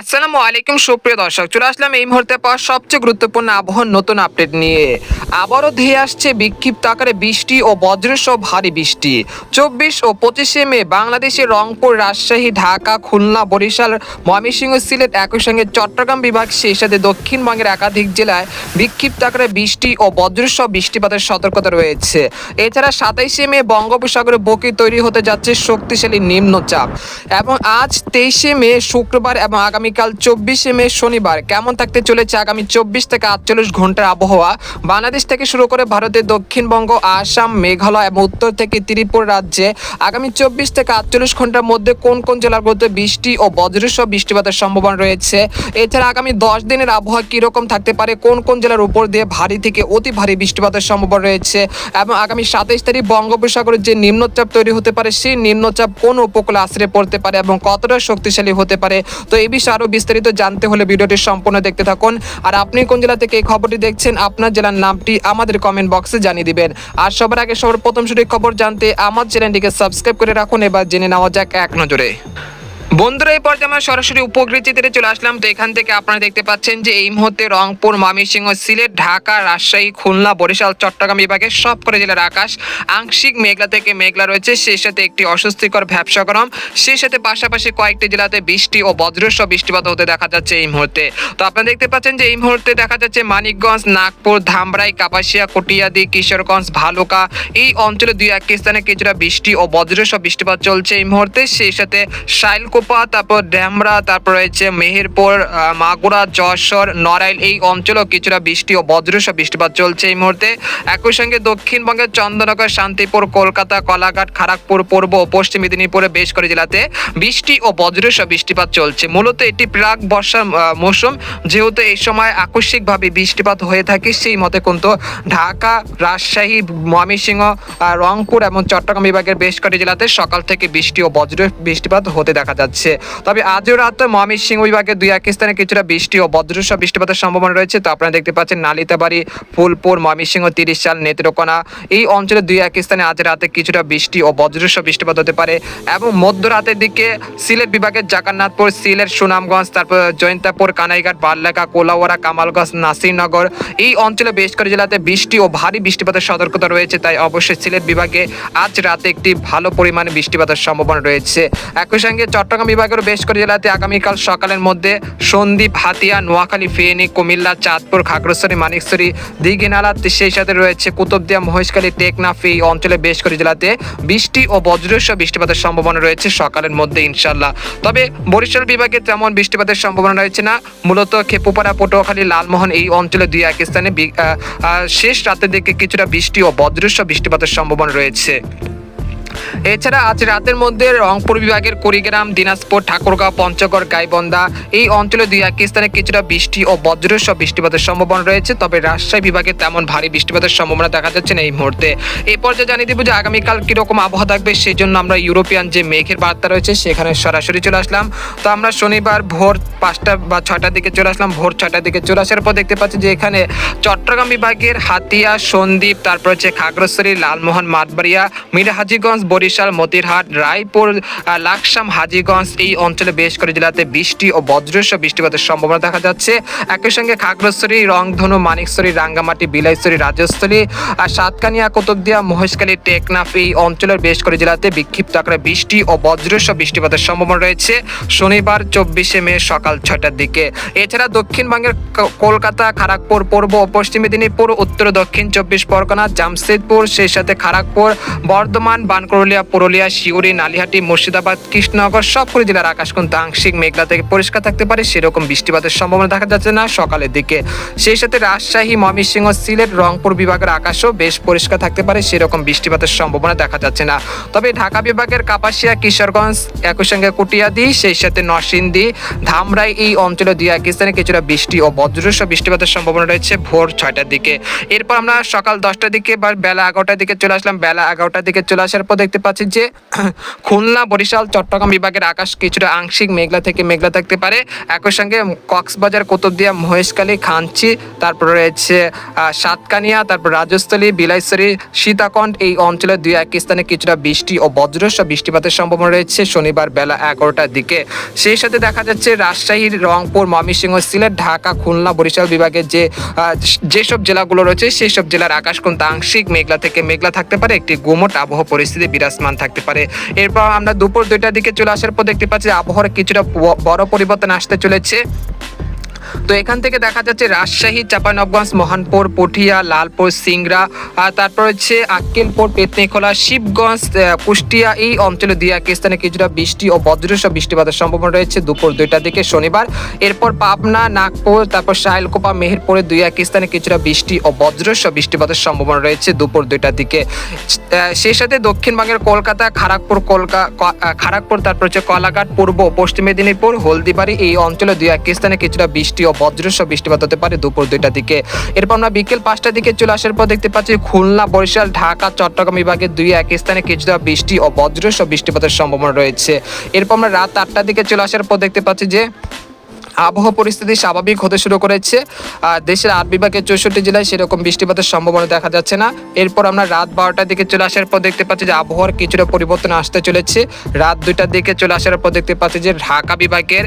আসসালামু আলাইকুম, সুপ্রিয় দর্শক। চলে আসলাম এই মুহূর্তে পাওয়া সবচেয়ে গুরুত্বপূর্ণ আবহাওয়ার নতুন আপডেট নিয়ে। আবারও ধেয়ে আসছে বিক্ষিপ্ত আকারে বৃষ্টি ও বজ্রসহ ভারী বৃষ্টি। চব্বিশ ও পঁচিশে মে বাংলাদেশের রংপুর, রাজশাহী, ঢাকা, খুলনা, বরিশাল, ময়মনসিংহ, সিলেট একই সঙ্গে চট্টগ্রাম বিভাগ, সেই সাথে দক্ষিণবঙ্গের একাধিক জেলায় বিক্ষিপ্ত আকারে বৃষ্টি ও বজ্রসহ বৃষ্টিপাতের সতর্কতা রয়েছে। এছাড়া সাতাইশে মে বঙ্গোপসাগরে বকি তৈরি হতে যাচ্ছে শক্তিশালী নিম্নচাপ। এবং আজ তেইশে মে শুক্রবার এবং আগামীকাল চব্বিশে মে শনিবার। কেমন থাকতে চলেছে আগামী চব্বিশ থেকে আটচল্লিশ ঘণ্টার আবহাওয়া? বাংলাদেশ থেকে শুরু করে ভারতের দক্ষিণবঙ্গ, আসাম, মেঘালয় এবং উত্তর থেকে ত্রিপুরা রাজ্যে আগামী চব্বিশ থেকে আটচল্লিশ ঘণ্টার মধ্যে কোন কোন জেলাগুলোতে বৃষ্টি ও বজ্রসহ বৃষ্টিপাতের সম্ভাবনা রয়েছে? এছাড়া আগামী দশ দিনের আবহাওয়া কীরকম থাকতে পারে? কোন কোন জেলার উপর দিয়ে ভারী থেকে অতি ভারী বৃষ্টিপাতের সম্ভাবনা রয়েছে? এবং আগামী সাতাইশ তারিখ বঙ্গোপসাগরের যে নিম্নচাপ তৈরি হতে পারে, সেই নিম্নচাপ কোন উপকূলে আশ্রয় পড়তে পারে এবং কতটা শক্তিশালী হতে পারে? তো এই বিষয়ে আরও বিস্তারিত জানতে হলে ভিডিওটি সম্পূর্ণ দেখতে থাকুন। আর আপনি কোন জেলা থেকে এই খবরটি দেখছেন, আপনার জেলার নামটি আমাদের কমেন্ট বক্সে জানিয়ে দিবেন। আর সবার আগে সবার প্রথম সঠিক খবর জানতে আমার চ্যানেলটিকে সাবস্ক্রাইব করে রাখুন, এবার জেনে নেওয়া যাক এক নজরে। বন্ধুরা, এই পর্যায়ে আমরা সরাসরি উপকৃত চিত্রে চলে আসলাম। তো এখান থেকে আপনারা দেখতে পাচ্ছেন যে এই মুহূর্তে রংপুর, ময়মনসিংহ, সিলেট, ঢাকা, রাজশাহী, খুলনা, বরিশাল, চট্টগ্রাম বিভাগের করে জেলার আকাশ আংশিক মেঘলা থেকে মেঘলা রয়েছে। সেই সাথে একটি অস্বস্তিকর ভ্যাবসা গরম। সেই সাথে পাশাপাশি কয়েকটি জেলাতে বৃষ্টি ও বজ্রসহ বৃষ্টিপাত হতে দেখা যাচ্ছে এই মুহূর্তে। তো আপনারা দেখতে পাচ্ছেন যে এই মুহূর্তে দেখা যাচ্ছে মানিকগঞ্জ, নাগপুর, ধামরাই, কাপাসিয়া, কটিয়াদি, কিশোরগঞ্জ, ভালুকা এই অঞ্চলে দুই এক স্থানে কিছুটা বৃষ্টি ও বজ্রসহ বৃষ্টিপাত চলছে এই মুহূর্তে। সেই সাথে শাইলকোপা তারপর ড্যামরা, তারপর রয়েছে মেহেরপুর মাগুরা, যশোর, নড়াইল, এই অঞ্চলেও কিছুটা বৃষ্টি ও বজ্রসহ বৃষ্টিপাত চলছে এই মুহূর্তে। একই সঙ্গে দক্ষিণবঙ্গের চন্দ্রনগর শান্তিপুর, কলকাতা, কলাঘাট খড়গপুর পূর্ব ও পশ্চিম মেদিনীপুরে বেশ করে জেলাতে বৃষ্টি ও বজ্রসহ বৃষ্টিপাত চলছে। মূলত এটি প্রাক বর্ষার মৌসুম। যেহেতু এই সময় আকস্মিকভাবে বৃষ্টিপাত হয়ে থাকে, সেই মতে কিন্তু ঢাকা, রাজশাহী, ময়মনসিংহ রংপুর এবং চট্টগ্রাম বিভাগের বেশ কটি জেলাতে সকাল থেকে বৃষ্টি ও বজ্র বৃষ্টিপাত হতে দেখা যাচ্ছে। তবে আজও রাতে ময়মনসিংহ বিভাগের দুই এক স্থানে কিছুটা বৃষ্টি ও বজ্রসহ বৃষ্টিপাতের সম্ভাবনা রয়েছে। তো আপনারা দেখতে পাচ্ছেন নালিতাবাড়ি, ফুলপুর, ময়মনসিংহ, তিরিশ সাল, নেত্রকোনা। এই অঞ্চলে দুই এক স্থানে আজ রাতে কিছুটা বৃষ্টি ও বজ্রসহ বৃষ্টিপাত হতে পারে এবং মধ্যরাতের দিকে সিলেট বিভাগের জাকান্নাথপুর সিলেট, সুনামগঞ্জ, তারপর জয়ন্তাপুর, কানাইঘাট বাল্লাকা কোলাওয়ারা, কামালগঞ্জ, নাসিরনগর। এই অঞ্চলে বেশ করে জেলাতে বৃষ্টি ও ভারী বৃষ্টিপাতের সতর্কতা রয়েছে। তাই অবশ্যই সিলেট বিভাগে আজ রাতে একটি ভালো পরিমাণে বৃষ্টিপাতের সম্ভাবনা রয়েছে। একই সঙ্গে চট্টগ্রাম বিভাগের বেশ করে জেলাতে আগামীকাল সকালের মধ্যে সন্দ্বীপ, হাতিয়া, নোয়াখালী, ফেনী, কুমিল্লা, চাঁদপুর, খাগড়াছড়ি, মানিকছড়ি, দিঘিনালা, সেই সাথে রয়েছে কুতুবদিয়া, মহেশখালী, টেকনাফ এই অঞ্চলে বেশ করে জেলাতে বৃষ্টি ও বজ্রসহ বৃষ্টিপাতের সম্ভাবনা রয়েছে সকালের মধ্যে ইনশাল্লাহ তবে বরিশাল বিভাগে তেমন বৃষ্টিপাতের সম্ভাবনা রয়েছে না। মূলত খেপুপাড়া, পটুয়াখালী, লালমোহন এই অঞ্চলে দুই এক স্থানে শেষ রাতের দিকে কিছুটা বৃষ্টি ও বজ্রসহ বৃষ্টিপাতের সম্ভাবনা রয়েছে। এছাড়া আজ রাতের মধ্যে রংপুর বিভাগের কুড়িগ্রাম, দিনাজপুর, ঠাকুরগাঁও, পঞ্চগড়, গাইবন্ধা এই অঞ্চলে দুই এক স্থানে কিছুটা বৃষ্টি ও বজ্রসহ বৃষ্টিপাতের সম্ভাবনা রয়েছে, তবে রাজশাহী বিভাগে তেমন ভারী বৃষ্টিপাতের সম্ভাবনা দেখা যাচ্ছে না এই মুহূর্তে। এই পর্যায়ে জানিয়ে দিব যে আগামীকাল কীরকম আবহাওয়া থাকবে সেই জন্য আমরা ইউরোপিয়ান যে মেঘের বার্তা রয়েছে সেখানে সরাসরি চলে আসলাম। তো আমরা শনিবার ভোর পাঁচটা বা ছটার দিকে চলে আসলাম, ভোর ছটার দিকে চলে আসার পর দেখতে পাচ্ছি যে এখানে চট্টগ্রাম বিভাগের হাতিয়া, সন্দ্বীপ, তারপর হচ্ছে খাগড়াছড়ি, লালমোহন, মাঠবাড়িয়া, মিরহাজিগঞ্জ বরিশাল মতিরহাট, রায়পুর লাকসাম, হাজিগঞ্জ এই অঞ্চলে বেশ করে জেলাতে বৃষ্টি ও বজ্রসহ বৃষ্টিপাতের সম্ভাবনা দেখা যাচ্ছে। একই সঙ্গে খাগড়াছড়ি, রংধনু, মানিকছড়ি, রাঙ্গামাটি, বিলাইছড়ি, রাজস্থলী আর সাতকানিয়া, কুতুবদিয়া, মহেশখালী, টেকনাফ এই অঞ্চলের বেশ করে জেলাতে বিক্ষিপ্ত আকারে বৃষ্টি ও বজ্রসহ বৃষ্টিপাতের সম্ভাবনা রয়েছে। শনিবার, চব্বিশে মে সকাল ছটার দিকে। এছাড়া দক্ষিণবঙ্গের কলকাতা খড়গপুর পূর্ব ও পশ্চিম মেদিনীপুর, উত্তর, দক্ষিণ, চব্বিশ, পরগনা, জামশেদপুর, সেই সাথে খড়গপুর বর্ধমান বানকরলিয়া পুরুলিয়া শিউরি নালিহাটি, মুর্শিদাবাদ, কৃষ্ণনগর সবগুলি জেলার আকাশ কিন্তু আংশিক মেঘলা থেকে পরিষ্কার থাকতে পারে, সেরকম বৃষ্টিপাতের সম্ভাবনা দেখা যাচ্ছে না সকালের দিকে। সেই সাথে রাজশাহী, ময়মনসিংহ, সিলেট, রংপুর বিভাগের আকাশও বেশ পরিষ্কার থাকতে পারে, সেরকম বৃষ্টিপাতের সম্ভাবনা দেখা যাচ্ছে না। তবে ঢাকা বিভাগের কাপাসিয়া, কিশোরগঞ্জ, একই সঙ্গে কুটিয়াদি, সেই সাথে নরসিংদী, ধামরাই এই অঞ্চলে দুই এক স্থানে কিছুটা বৃষ্টি ও বজ্রসহ বৃষ্টিপাতের সম্ভাবনা রয়েছে ভোর ছয়টার দিকে। এরপর আমরা সকাল দশটার দিকে বা বেলা এগারোটার দিকে চলে আসলাম। বেলা এগারোটার দিকে চলে আসার পর দেখতে পাচ্ছি যে খুলনা, বরিশাল, চট্টগ্রাম বিভাগের আকাশ কিছুটা আংশিক মেঘলা থেকে মেঘলা থাকতে পারে। একই সঙ্গে কক্সবাজার, কুতুবদিয়া, মহেশখালী, খাঞ্চি, তারপর রয়েছে সাতকানিয়া, তারপর রাজস্থলী, বিলাইছড়ি সীতাকণ্ড এই অঞ্চলের দুই এক স্থানে কিছুটা বৃষ্টি ও বজ্রসহ বৃষ্টিপাতের সম্ভাবনা রয়েছে শনিবার বেলা এগারোটার দিকে। সেই সাথে দেখা যাচ্ছে রাজশাহীর রংপুর, ময়মনসিংহ, সিলেট, ঢাকা, খুলনা, বরিশাল বিভাগের যে যেসব জেলাগুলো রয়েছে সেই সব জেলার আকাশ কিন্তু আংশিক মেঘলা থেকে মেঘলা থাকতে পারে। একটি গুমট আবহাওয়া পরিস্থিতি বিরাজমান থাকতে পারে। এরপর আমরা দুপুর দুইটার দিকে চলে আসার পর দেখতে পাচ্ছি আবহাওয়ার কিছুটা বড় পরিবর্তন আসতে চলেছে। তো এখান থেকে দেখা যাচ্ছে রাজশাহী, চাঁপানবগঞ্জ, মহানপুর, পুঠিয়া, লালপুর, সিংড়া তারপর হচ্ছে আক্কেলপুর, পেতনিখোলা, শিবগঞ্জ কুষ্টিয়া, এই অঞ্চলে দুই এক স্থানে কিছুটা বৃষ্টি ও বজ্রসহ বৃষ্টিপাতের সম্ভাবনা রয়েছে দুপুর দুইটার দিকে শনিবার। এরপর পাবনা, নাগপুর, তারপর সাহেলকোপা মেহেরপুরে দুই এক স্থানে কিছুটা বৃষ্টি ও বজ্রসহ বৃষ্টিপাতের সম্ভাবনা রয়েছে দুপুর দুইটার দিকে। সেই সাথে দক্ষিণবঙ্গের কলকাতা খড়গপুর কলকা খড়গপুর তারপর হচ্ছে কলাঘাট, পূর্ব, পশ্চিম মেদিনীপুর, হলদিবাড়ি, এই অঞ্চলে দুই এক স্থানে কিছুটা বৃষ্টি ও বজ্রসহ বৃষ্টিপাত হতে পারে। দুপুর দুইটার দিকে। এরপর আমরা বিকেল পাঁচটার দিকে চলে আসার পর দেখতে পাচ্ছি খুলনা, বরিশাল, ঢাকা, চট্টগ্রাম বিভাগে দুই এক স্থানে কিছুটা বৃষ্টি ও বজ্রসহ বৃষ্টিপাতের সম্ভাবনা রয়েছে। এরপর আমরা রাত আটটার দিকে চলে আসার পর দেখতে পাচ্ছি যে আবহাওয়া পরিস্থিতি স্বাভাবিক হতে শুরু করেছে। আর দেশের আট বিভাগের চৌষট্টি জেলায় সেরকম বৃষ্টিপাতের সম্ভাবনা দেখা যাচ্ছে না। এরপর আমরা রাত বারোটার দিকে চলে আসার পর দেখতে পাচ্ছি যে আবহাওয়ার কিছুটা পরিবর্তন আসতে চলেছে। রাত দুইটার দিকে চলে আসার পর দেখতে পাচ্ছি যে ঢাকা বিভাগের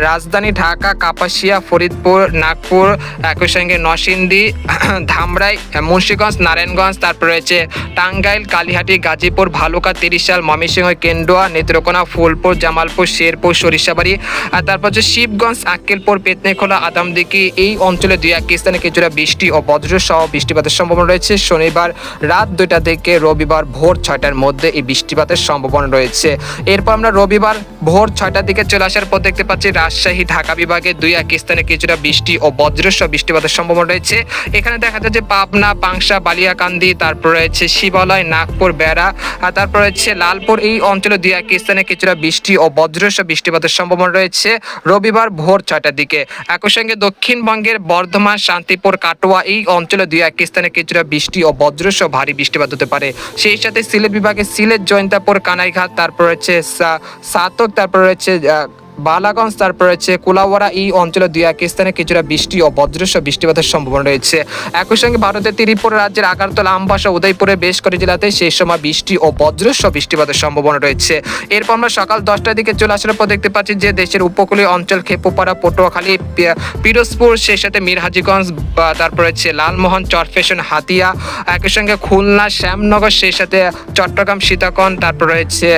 রাজধানী ঢাকা, কাপাসিয়া, ফরিদপুর, নাগপুর, একই সঙ্গে নরসিংদী, ধামরাই, মুন্সিগঞ্জ, নারায়ণগঞ্জ, তারপর রয়েছে টাঙ্গাইল, কালিহাটি, গাজীপুর, ভালুকা, তিরিশাল, ময়মনসিংহ কেন্ডুয়া নেত্রকোনা, ফুলপুর, জামালপুর, শেরপুর, সরিষাবাড়ি, আর তারপর হচ্ছে শিবগঞ্জ আক্কেলপুর পেতনেখোলা আদামদিকি এই অঞ্চলে দুই এক স্থানে কিছুটা বৃষ্টি ও বজ্র সহ বৃষ্টিপাতের সম্ভাবনা রয়েছে। শনিবার রাত দুইটা থেকে রবিবার ভোর ছয়টার মধ্যে এই বৃষ্টিপাতের সম্ভাবনা রয়েছে। এরপর আমরা রবিবার ভোর ছয়টার দিকে চলে আসার পর দেখতে পাচ্ছি রাজশাহী, ঢাকা বিভাগে দুই এক স্থানে কিছুটা বৃষ্টি ও বজ্রসহ বৃষ্টিপাতের সম্ভাবনা রয়েছে। এখানে দেখা যাচ্ছে পাবনা পাংশা বালিয়াকান্দি, তারপর রয়েছে শিবালয়, নাগপুর, বেড়া, আর তারপর রয়েছে লালপুর। এই অঞ্চলে দুই এক স্থানে কিছুটা বৃষ্টি ও বজ্রসহ বৃষ্টিপাতের সম্ভাবনা রয়েছে। রবিবার ভোর ছয়টার দিকে। একই সঙ্গে দক্ষিণবঙ্গের বর্ধমান, শান্তিপুর, কাটোয়া এই অঞ্চলে দুই এক স্থানে কিছুটা বৃষ্টি ও বজ্রসহ ভারী বৃষ্টিপাত হতে পারে। সেই সাথে সিলেট বিভাগে সিলেট, জয়ন্তাপুর, কানাইঘাট, তারপর রয়েছে সাতক, তারপর রয়েছে বালাগঞ্জ, তারপর রয়েছে কুলাওয়ারা এই অঞ্চলে দুই এক স্থানে কিছুটা বৃষ্টি ও বজ্রসহ বৃষ্টিপাতের সম্ভাবনা রয়েছে। একই সঙ্গে ভারতের ত্রিপুরা রাজ্যের আগারতলা, আমবাসা উদয়পুরে বেশ করে জেলাতে সেই সময় বৃষ্টি ও বজ্রসহ বৃষ্টিপাতের সম্ভাবনা রয়েছে। এরপর আমরা সকাল দশটার দিকে চলে আসার পর দেখতে পাচ্ছি যে দেশের উপকূলীয় অঞ্চল খেপুপাড়া, পটুয়াখালী পিরোজপুর, সেই সাথে মিরহাজিগঞ্জ তারপর রয়েছে লালমোহন, চরফেশন, হাতিয়া, একই সঙ্গে খুলনা, শ্যামনগর, সেই সাথে চট্টগ্রাম সীতাকন তারপর রয়েছে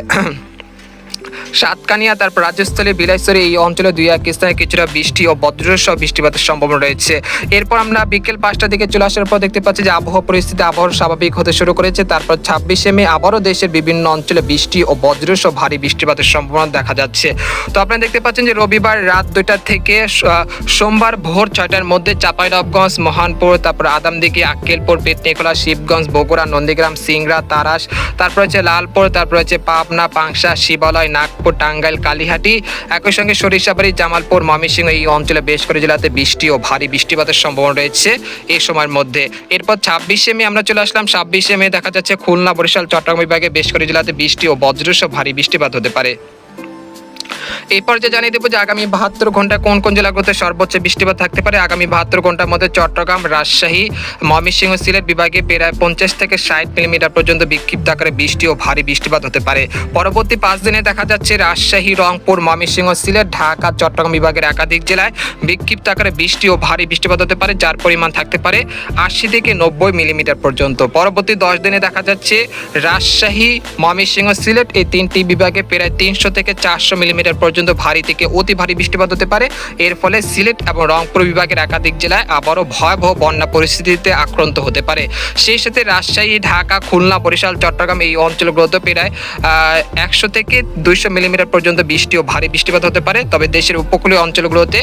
সাতকানিয়া, তারপর রাজস্থলী বিলাইছড়ি, এই অঞ্চলে দুই এক স্থানে কিছুটা বৃষ্টি ও বজ্রসহ বৃষ্টিপাতের সম্ভাবনা রয়েছে। এরপর আমরা বিকেল পাঁচটার দিকে চলে আসার পর দেখতে পাচ্ছি যে আবহাওয়া পরিস্থিতি আবহাওয়া স্বাভাবিক হতে শুরু করেছে। তারপর ছাব্বিশে মে আবারও দেশের বিভিন্ন অঞ্চলে বৃষ্টি ও বজ্রসহ ভারী বৃষ্টিপাতের সম্ভাবনা দেখা যাচ্ছে। তো আপনারা দেখতে পাচ্ছেন যে রবিবার রাত দুইটা থেকে সোমবার ভোর ছয়টার মধ্যে চাঁপাইনবগঞ্জ, মহানপুর, তারপর আদামদিঘি, আক্কেলপুর, পেটনিকোলা, শিবগঞ্জ, বগুড়া, নন্দীগ্রাম, সিংড়া, তারাস, তারপর হচ্ছে লালপুর, তারপর হচ্ছে পাবনা, পাংশা, শিবালয় নাগপুর, টাঙ্গাইল, কালীহাটি। একই সঙ্গে সরিষাবাড়ি, জামালপুর, ময়মনসিংহ এই অঞ্চলে বেশ করে জেলাতে বৃষ্টি ও ভারী বৃষ্টিপাতের সম্ভাবনা রয়েছে এই সময়ের মধ্যে। এরপর ছাব্বিশে মে আমরা চলে আসলাম। ছাব্বিশে মে দেখা যাচ্ছে খুলনা, বরিশাল, চট্টগ্রাম বিভাগে বেশ করে জেলাতে বৃষ্টি ও বজ্রসহ ভারী বৃষ্টিপাত হতে পারে। এই পর্যায়ে জানিয়ে দেবো যে আগামী বাহাত্তর ঘন্টায় কোন কোন জেলাগুলোতে সর্বোচ্চ বৃষ্টিপাত থাকতে পারে? আগামী বাহাত্তর ঘণ্টার মধ্যে চট্টগ্রাম, রাজশাহী, ময়মনসিংহ, সিলেট বিভাগে প্রায় পঞ্চাশ থেকে ষাট মিলিমিটার পর্যন্ত বিক্ষিপ্ত আকারে বৃষ্টি ও ভারী বৃষ্টিপাত হতে পারে। পরবর্তী পাঁচ দিনে দেখা যাচ্ছে রাজশাহী, রংপুর, ময়মনসিংহ, সিলেট, ঢাকা, চট্টগ্রাম বিভাগের একাধিক জেলায় বিক্ষিপ্ত আকারে বৃষ্টি ও ভারী বৃষ্টিপাত হতে পারে, যার পরিমাণ থাকতে পারে আশি থেকে নব্বই মিলিমিটার পর্যন্ত। পরবর্তী দশ দিনে দেখা যাচ্ছে রাজশাহী, ময়মনসিংহ, সিলেট এই তিনটি বিভাগে প্রায় তিনশো থেকে চারশো মিলিমিটার পর্যন্ত ভারী থেকে অতি ভারী বৃষ্টিপাত হতে পারে। এর ফলে সিলেট এবং রংপুর বিভাগের একাধিক জেলায় আবারও ভয়াবহ বন্যা পরিস্থিতিতে আক্রান্ত হতে পারে। সেই সাথে রাজশাহী, ঢাকা, খুলনা, বরিশাল, চট্টগ্রাম এই অঞ্চলগুলোতে প্রায় একশো থেকে দুইশো মিলিমিটার পর্যন্ত বৃষ্টি ও ভারী বৃষ্টিপাত হতে পারে। তবে দেশের উপকূলীয় অঞ্চলগুলোতে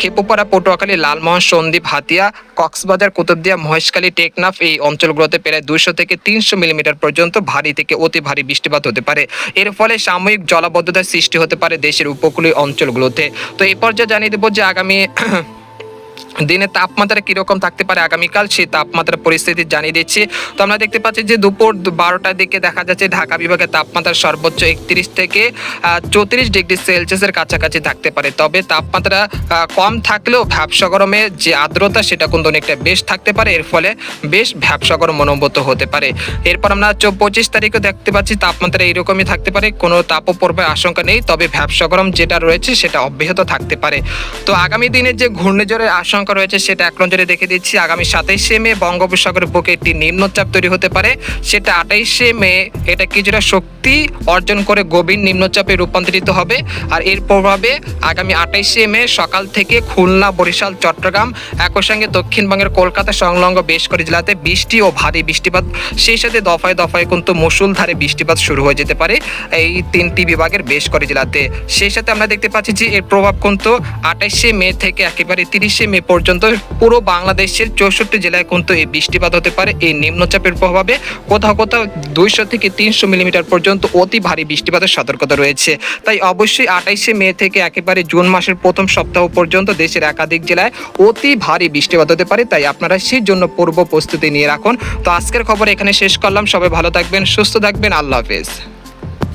খেপুপাড়া, পটুয়াখালী, লালমোহন, সন্দ্বীপ, হাতিয়া, কক্সবাজার, কুতুবদিয়া, মহেশখালী, টেকনাফ এই অঞ্চলগুলোতে প্রায় দুশো থেকে তিনশো মিলিমিটার পর্যন্ত ভারী থেকে অতি ভারী বৃষ্টিপাত হতে পারে। এর ফলে সাময়িক জলাবদ্ধতার সৃষ্টি হতে পারে দেশের উপকূলীয় অঞ্চলগুলোতে। তো এই পর্যায়ে জানিয়ে দেবো যে আগামী দিনের তাপমাত্রা কীরকম থাকতে পারে আগামীকাল, সেই তাপমাত্রা পরিস্থিতি জানিয়ে দিচ্ছি। তো আমরা দেখতে পাচ্ছি যে দুপুর বারোটার দিকে দেখা যাচ্ছে ঢাকা বিভাগের তাপমাত্রা সর্বোচ্চ একত্রিশ থেকে চৌত্রিশ ডিগ্রি সেলসিয়াসের কাছাকাছি থাকতে পারে। তবে তাপমাত্রা কম থাকলেও ভ্যাবসা গরমে যে আর্দ্রতা, সেটা কিন্তু অনেকটা বেশ থাকতে পারে। এর ফলে বেশ ভ্যাবসা গরম অনুভূত হতে পারে। এরপর আমরা পঁচিশ তারিখে দেখতে পাচ্ছি তাপমাত্রা এইরকমই থাকতে পারে, কোনো তাপপ্রবাহের আশঙ্কা নেই। তবে ভ্যাবসা গরম যেটা রয়েছে, সেটা অব্যাহত থাকতে পারে। তো আগামী দিনে যে ঘূর্ণিঝড়ের আশঙ্কা রয়েছে, সেটা এক নজরে দেখে দিচ্ছি। আগামী সাতাইশে মে বঙ্গোপসাগরের বুকে একটি নিম্নচাপ তৈরি হতে পারে। সেটা আঠাইশে মে এটা কিছুটা শক্তি অর্জন করে গভীর নিম্নচাপে রূপান্তরিত হবে। আর এর প্রভাবে আগামী আঠাইশে মে সকাল থেকে খুলনা, বরিশাল, চট্টগ্রাম, একই সঙ্গে দক্ষিণবঙ্গের কলকাতা সংলগ্ন বেশ করে জেলাতে বৃষ্টি ও ভারী বৃষ্টিপাত। সেই সাথে দফায় দফায় কিন্তু মুসুলধারে বৃষ্টিপাত শুরু হয়ে যেতে পারে এই তিনটি বিভাগের বেশ করে জেলাতে। সেই সাথে আমরা দেখতে পাচ্ছি যে এর প্রভাব কিন্তু আঠাইশে মে থেকে একেবারে তিরিশে মে পর্যন্ত পুরো বাংলাদেশের চৌষট্টি জেলায় কিন্তু এই বৃষ্টিপাত হতে পারে। এই নিম্নচাপের প্রভাবে কোথাও কোথাও দুইশো থেকে তিনশো মিলিমিটার পর্যন্ত অতি ভারী বৃষ্টিপাতের সতর্কতা রয়েছে। তাই অবশ্যই আঠাইশে মে থেকে একেবারে জুন মাসের প্রথম সপ্তাহ পর্যন্ত দেশের একাধিক জেলায় অতি ভারী বৃষ্টিপাত হতে পারে। তাই আপনারা সেই জন্য পূর্ব প্রস্তুতি নিয়ে রাখুন। তো আজকের খবর এখানে শেষ করলাম। সবাই ভালো থাকবেন, সুস্থ থাকবেন। আল্লাহ হাফেজ।